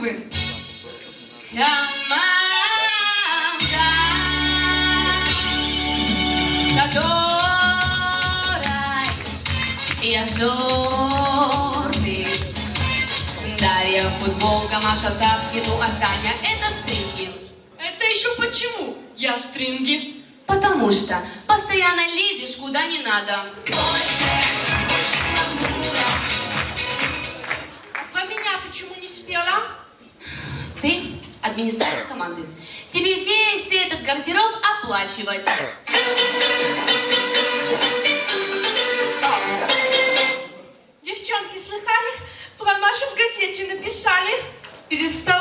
которой я шорты. Дарья футболка, Маша тапки, ну а Таня это стринги. Это еще почему? Я стринги. Потому что постоянно лезешь куда не надо. Про администратор команды. Тебе весь этот гардероб оплачивать. Девчонки, слыхали? Про Машу в газете написали. Перестала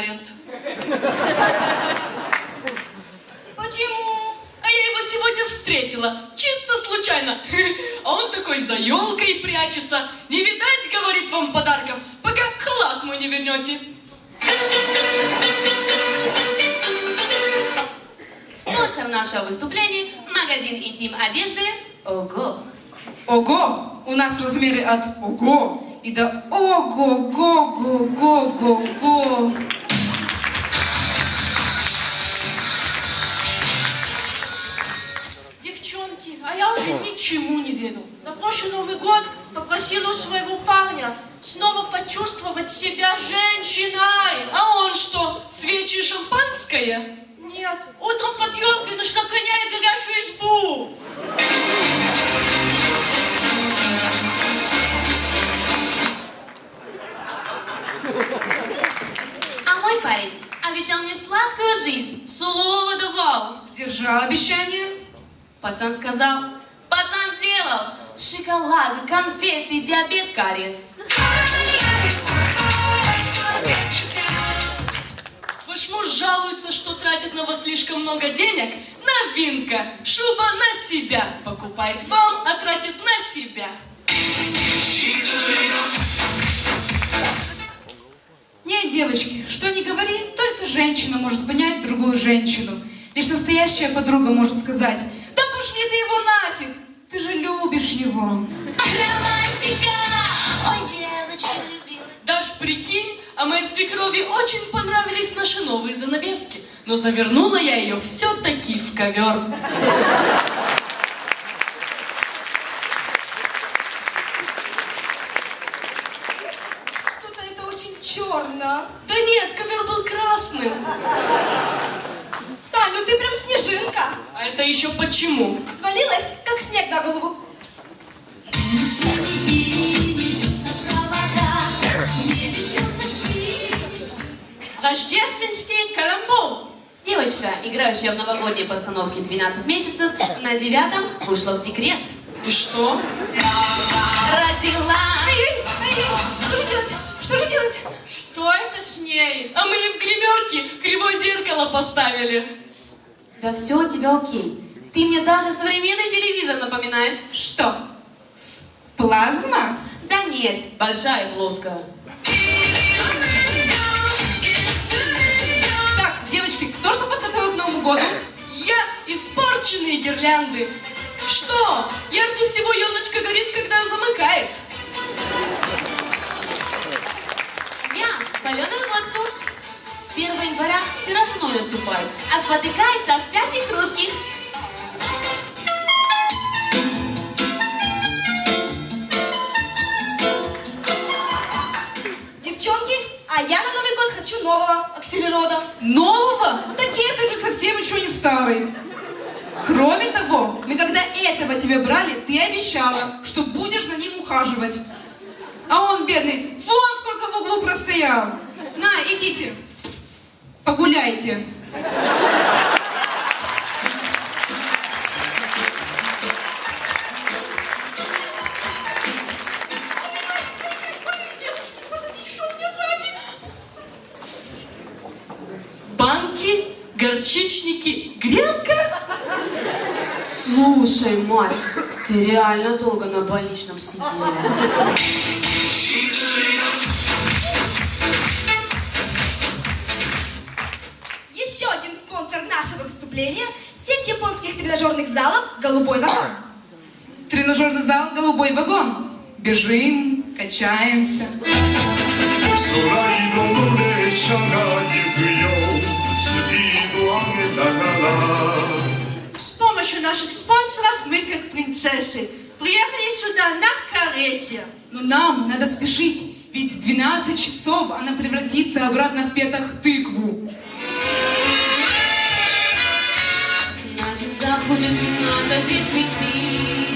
Подарят. Почему? А я его сегодня встретила, чисто случайно. А он такой за елкой прячется. Не видать, говорит вам подарков, пока халат мой не вернете. Спонсор нашего выступления – магазин интим одежды «Ого». Ого! У нас размеры от ого и до ого-го-го-го-го. А я уже ничему не верю. На прошлый Новый год попросила у своего парня снова почувствовать себя женщиной. А он что, свечи и шампанское? Нет, утром под елкой нашла коня и горящую избу. А мой парень обещал мне сладкую жизнь, слово давал. Сдержал обещание? Пацан сказал, пацан сделал шоколад, конфеты, диабет, кариес. Ваш муж жалуется, что тратит на вас слишком много денег. Новинка. Шуба на себя. Покупает вам, а тратит на себя. Нет, девочки, что не говори, только женщина может понять другую женщину. Лишь настоящая подруга может сказать, да пошли ты его нафиг, ты же любишь его. Романтика, ой, девочка любила. Даш, прикинь, а моей свекрови очень понравились наши новые занавески. Но завернула я ее все-таки в ковер. Что-то это очень черно. Да нет, ковер был красным. Да, ну ты прям снежинка. А это еще почему? Свалилась, как снег на голову. Рождественский каламбур. Девочка, играющая в новогодней постановке 12 месяцев, на девятом вышла в декрет. И что? Родила. Эй, эй, эй, что же делать? Что же делать? Что это с ней? А мы ей в гримерке кривое зеркало поставили. Да все у тебя окей. Ты мне даже современный телевизор напоминаешь. Что? С- Плазма? Да нет, большая и плоская. Году? Я испорченные гирлянды. Что? Ярче всего елочка горит, когда замыкает. Я паленую водку. 1 января все равно наступает, а спотыкается о спящих хочу нового акселерода. Нового? Так это же совсем еще не старый. Кроме того, мы когда этого тебе брали, ты обещала, что будешь за ним ухаживать. А он, бедный, вон сколько в углу простоял. На, идите, погуляйте. горчичники грелка? Слушай, мать, ты реально долго на больничном сидела. Еще один спонсор нашего выступления – сеть японских тренажерных залов «Голубой вагон». Тренажерный зал «Голубой вагон». Бежим, качаемся. Солари, С помощью наших спонсоров мы, как принцессы, приехали сюда на карете. Но нам надо спешить, ведь в 12 часов она превратится обратно в петах тыкву. На часах уже 12 без пяти.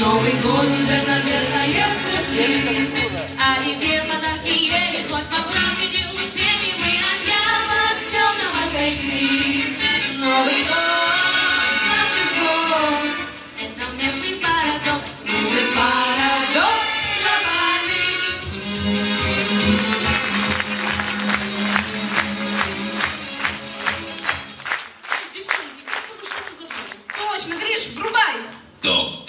Новый год уже, наверное, в пути. Оливье, подарки Точно, Гриш, врубай! Так.